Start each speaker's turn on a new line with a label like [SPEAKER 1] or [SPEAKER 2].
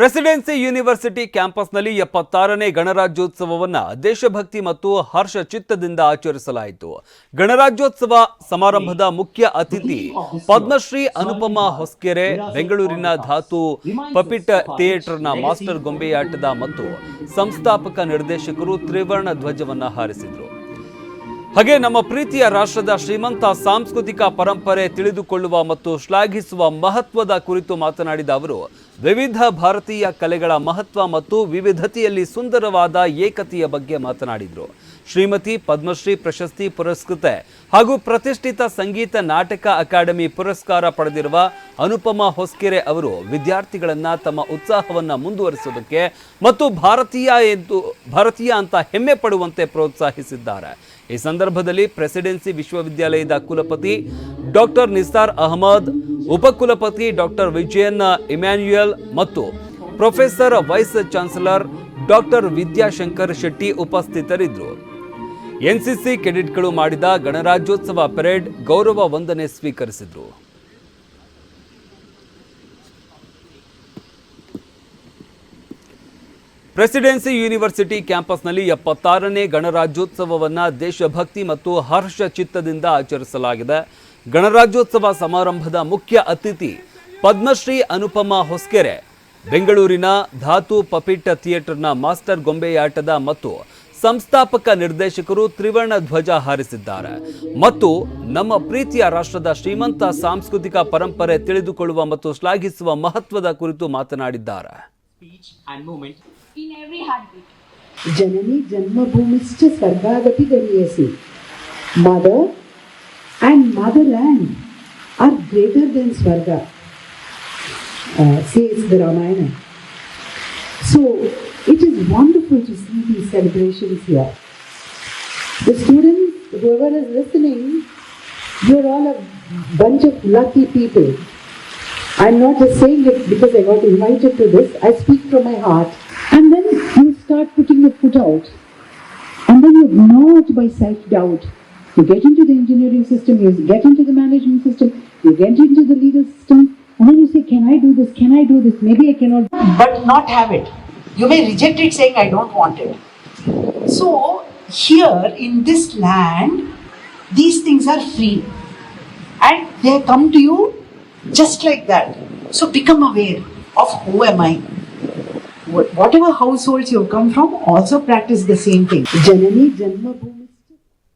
[SPEAKER 1] Presidency university ಕ್ಯಾಂಪಸ್ನಲ್ಲಿ ಎಪ್ಪತ್ತಾರನೇ ಗಣರಾಜ್ಯೋತ್ಸವವನ್ನು ದೇಶಭಕ್ತಿ ಮತ್ತು ಹರ್ಷ ಚಿತ್ತದಿಂದ ಆಚರಿಸಲಾಯಿತು. ಗಣರಾಜ್ಯೋತ್ಸವ ಸಮಾರಂಭದ ಮುಖ್ಯ ಅತಿಥಿ ಪದ್ಮಶ್ರೀ ಅನುಪಮಾ ಹೊಸ್ಕೆರೆ, ಬೆಂಗಳೂರಿನ ಧಾತು ಪಪಿಟ್ ಥಿಯೇಟರ್ನ ಮಾಸ್ಟರ್ ಗೊಂಬೆಯಾಟದ ಮತ್ತು ಸಂಸ್ಥಾಪಕ ನಿರ್ದೇಶಕರು ತ್ರಿವರ್ಣ ಧ್ವಜವನ್ನ ಹಾರಿಸಿದರು. ಹಾಗೆ ನಮ್ಮ ಪ್ರೀತಿಯ ರಾಷ್ಟ್ರದ ಶ್ರೀಮಂತ ಸಾಂಸ್ಕೃತಿಕ ಪರಂಪರೆ ತಿಳಿದುಕೊಳ್ಳುವ ಮತ್ತು ಶ್ಲಾಘಿಸುವ ಮಹತ್ವದ ಕುರಿತು ಮಾತನಾಡಿದ ಅವರು, ವಿವಿಧ ಭಾರತೀಯ ಕಲೆಗಳ ಮಹತ್ವ ಮತ್ತು ವಿವಿಧತೆಯಲ್ಲಿ ಸುಂದರವಾದ ಏಕತೆಯ ಬಗ್ಗೆ ಮಾತನಾಡಿದರು. ಶ್ರೀಮತಿ ಪದ್ಮಶ್ರೀ ಪ್ರಶಸ್ತಿ ಪುರಸ್ಕೃತೆ ಹಾಗೂ ಪ್ರತಿಷ್ಠಿತ ಸಂಗೀತ ನಾಟಕ ಅಕಾಡೆಮಿ ಪುರಸ್ಕಾರ ಪಡೆದಿರುವ ಅನುಪಮಾ ಹೊಸ್ಕೆರೆ ಅವರು ವಿದ್ಯಾರ್ಥಿಗಳನ್ನ ತಮ್ಮ ಉತ್ಸಾಹವನ್ನು ಮುಂದುವರಿಸುವುದಕ್ಕೆ ಮತ್ತು ಭಾರತೀಯ ಎಂದು ಭಾರತೀಯ ಅಂತ ಹೆಮ್ಮೆ ಪಡುವಂತೆ ಪ್ರೋತ್ಸಾಹಿಸಿದ್ದಾರೆ. ಈ ಸಂದರ್ಭದಲ್ಲಿ ಪ್ರೆಸಿಡೆನ್ಸಿ ವಿಶ್ವವಿದ್ಯಾಲಯದ ಕುಲಪತಿ ಡಾಕ್ಟರ್ ನಿಸ್ತಾರ್ ಅಹಮದ್, ಉಪಕುಲಪತಿ ಡಾಕ್ಟರ್ ವಿಜಯನ್ ಇಮ್ಯಾನ್ಯುಯಲ್ ಮತ್ತು professor vice chancellor doctor Vidyashankar Shetty ಉಪಸ್ಥಿತರಿದ್ದರು. ಎನ್ಸಿಸಿ ಕೆಡೆಟ್ಗಳು ಮಾಡಿದ ಗಣರಾಜ್ಯೋತ್ಸವ ಪೆರೇಡ್ ಗೌರವ ವಂದನೆ ಸ್ವೀಕರಿಸಿದರು. ಪ್ರೆಸಿಡೆನ್ಸಿ ಯೂನಿವರ್ಸಿಟಿ ಕ್ಯಾಂಪಸ್ನಲ್ಲಿ ಎಪ್ಪತ್ತಾರನೇ ಗಣರಾಜ್ಯೋತ್ಸವವನ್ನು ದೇಶಭಕ್ತಿ ಮತ್ತು ಹರ್ಷ ಚಿತ್ತದಿಂದ ಆಚರಿಸಲಾಗಿದೆ. ಗಣರಾಜ್ಯೋತ್ಸವ ಸಮಾರಂಭದ ಮುಖ್ಯ ಅತಿಥಿ ಪದ್ಮಶ್ರೀ ಅನುಪಮಾ ಹೊಸ್ಕೆರೆ, ಬೆಂಗಳೂರಿನ ಧಾತು ಪಪಿಟ್ಟ ಥಿಯೇಟರ್ನ ಮಾಸ್ಟರ್ ಗೊಂಬೆಯಾಟದ ಮತ್ತು ಸಂಸ್ಥಾಪಕ ನಿರ್ದೇಶಕರು ತ್ರಿವರ್ಣ ಧ್ವಜ ಹಾರಿಸಿದ್ದಾರೆ. ಮತ್ತು ನಮ್ಮ ಪ್ರೀತಿಯ ರಾಷ್ಟ್ರದ ಶ್ರೀಮಂತ ಸಾಂಸ್ಕೃತಿಕ ಪರಂಪರೆ ತಿಳಿದುಕೊಳ್ಳುವ ಮತ್ತು ಶ್ಲಾಘಿಸುವ ಮಹತ್ವದ ಕುರಿತು ಮಾತನಾಡಿದ್ದಾರೆ.
[SPEAKER 2] in every heartbeat.
[SPEAKER 3] Janani Janmabhumischa Sargagapi Gariyasi. Mother and motherland are greater than Swarga, uh, says the Ramayana. So it is wonderful to see these celebrations here. The students, whoever is listening, you're all a bunch of lucky people. I'm not just saying it because I got invited to this, I speak from my heart. Start putting your foot out. And then you're gnawed by self-doubt. You get into the engineering system, you get into the management system, you get into the legal system, and then you say, can I do this? Can I do this? Maybe I cannot.
[SPEAKER 4] but not have it. You may reject it saying, I don't want it. So, here in this land, these things are free. And they come to you just like that. So, become aware of who am I. Wh- Whatever households you have come from, also practice the same thing.
[SPEAKER 3] Janani